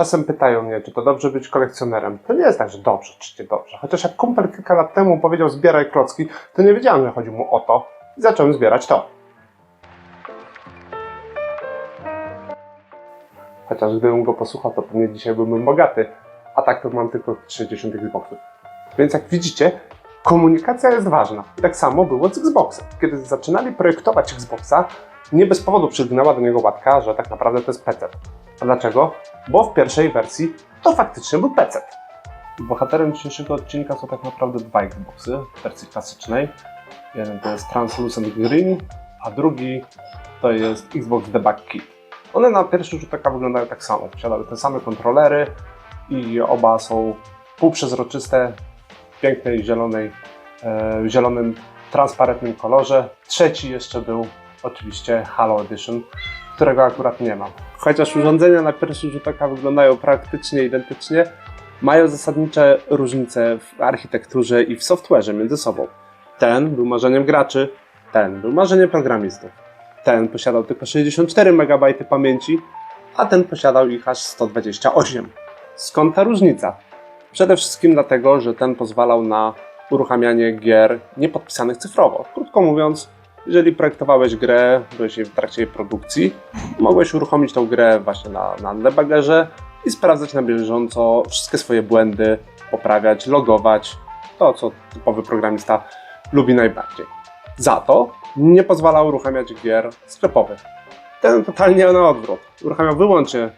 Czasem pytają mnie, czy to dobrze być kolekcjonerem. To nie jest tak, że dobrze, czy nie dobrze. Chociaż jak kumpel kilka lat temu powiedział zbieraj klocki, to nie wiedziałem, że chodzi mu o to. I zacząłem zbierać to. Chociaż gdybym go posłuchał, to pewnie dzisiaj byłbym bogaty. A tak to mam tylko 60 Xboxów. Więc jak widzicie, komunikacja jest ważna. Tak samo było z Xboxem. Kiedy zaczynali projektować Xboxa, nie bez powodu przylgnęła do niego łatka, że tak naprawdę to jest PC. A dlaczego? Bo w pierwszej wersji to faktycznie był PC. Bohaterem dzisiejszego odcinka są tak naprawdę dwa Xboxy w wersji klasycznej. Jeden to jest Translucent Green, a drugi to jest Xbox Debug Kit. One na pierwszy rzut oka wyglądają tak samo. Posiadały te same kontrolery i oba są półprzezroczyste, w pięknej zielonej, e, zielonym, transparentnym kolorze. Trzeci jeszcze był oczywiście Halo Edition, którego akurat nie mam. Chociaż urządzenia na pierwszy rzut oka wyglądają praktycznie identycznie, mają zasadnicze różnice w architekturze i w software'ze między sobą. Ten był marzeniem graczy, ten był marzeniem programistów. Ten posiadał tylko 64 MB pamięci, a ten posiadał ich aż 128. Skąd ta różnica? Przede wszystkim dlatego, że ten pozwalał na uruchamianie gier niepodpisanych cyfrowo. Krótko mówiąc, jeżeli projektowałeś grę, byłeś w trakcie jej produkcji, mogłeś uruchomić tą grę właśnie na, na debuggerze i sprawdzać na bieżąco wszystkie swoje błędy, poprawiać, logować, to co typowy programista lubi najbardziej. Za to nie pozwalał uruchamiać gier sklepowych. Ten totalnie na odwrót. Uruchamiał wyłącznie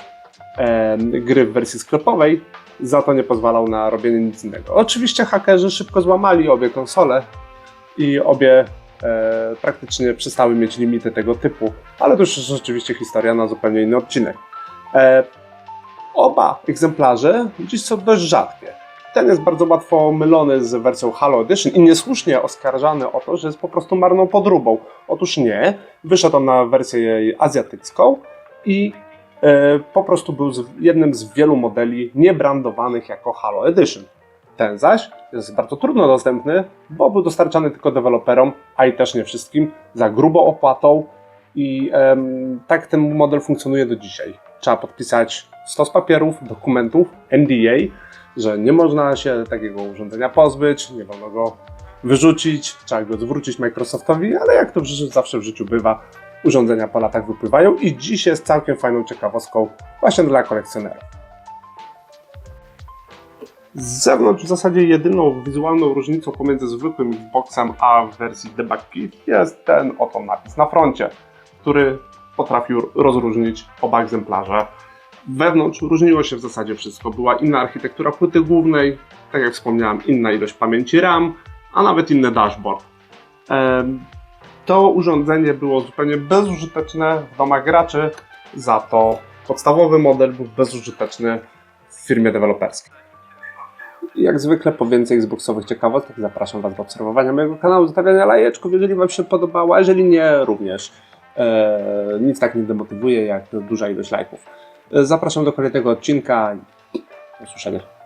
e, gry w wersji sklepowej, za to nie pozwalał na robienie nic innego. Oczywiście hakerzy szybko złamali obie konsole i obie e, praktycznie przestały mieć limity tego typu, ale to już rzeczywiście historia na zupełnie inny odcinek. E, oba egzemplarze dziś są dość rzadkie. Ten jest bardzo łatwo mylony z wersją Halo Edition i niesłusznie oskarżany o to, że jest po prostu marną podróbą. Otóż nie, wyszedł on na wersję azjatycką i e, po prostu był z, jednym z wielu modeli niebrandowanych jako Halo Edition. Ten zaś jest bardzo trudno dostępny, bo był dostarczany tylko deweloperom, a i też nie wszystkim, za grubą opłatą i em, tak ten model funkcjonuje do dzisiaj. Trzeba podpisać stos papierów, dokumentów, NDA, że nie można się takiego urządzenia pozbyć, nie wolno go wyrzucić, trzeba go zwrócić Microsoftowi, ale jak to w życiu, zawsze w życiu bywa, urządzenia po latach wypływają i dziś jest całkiem fajną ciekawostką właśnie dla kolekcjonerów. Z zewnątrz w zasadzie jedyną wizualną różnicą pomiędzy zwykłym Xboxem a wersji Debug Kit jest ten oto napis na froncie, który potrafił rozróżnić oba egzemplarze. Wewnątrz różniło się w zasadzie wszystko. Była inna architektura płyty głównej, tak jak wspomniałem, inna ilość pamięci RAM, a nawet inny dashboard. To urządzenie było zupełnie bezużyteczne w domach graczy, za to podstawowy model był bezużyteczny w firmie deweloperskiej. Jak zwykle po więcej Xboxowych ciekawostek zapraszam Was do obserwowania mojego kanału, zostawiania lajeczków, jeżeli Wam się podobało, a jeżeli nie, również. E, nic tak nie demotywuje jak duża ilość lajków. E, Zapraszam do kolejnego odcinka. Do usłyszenia.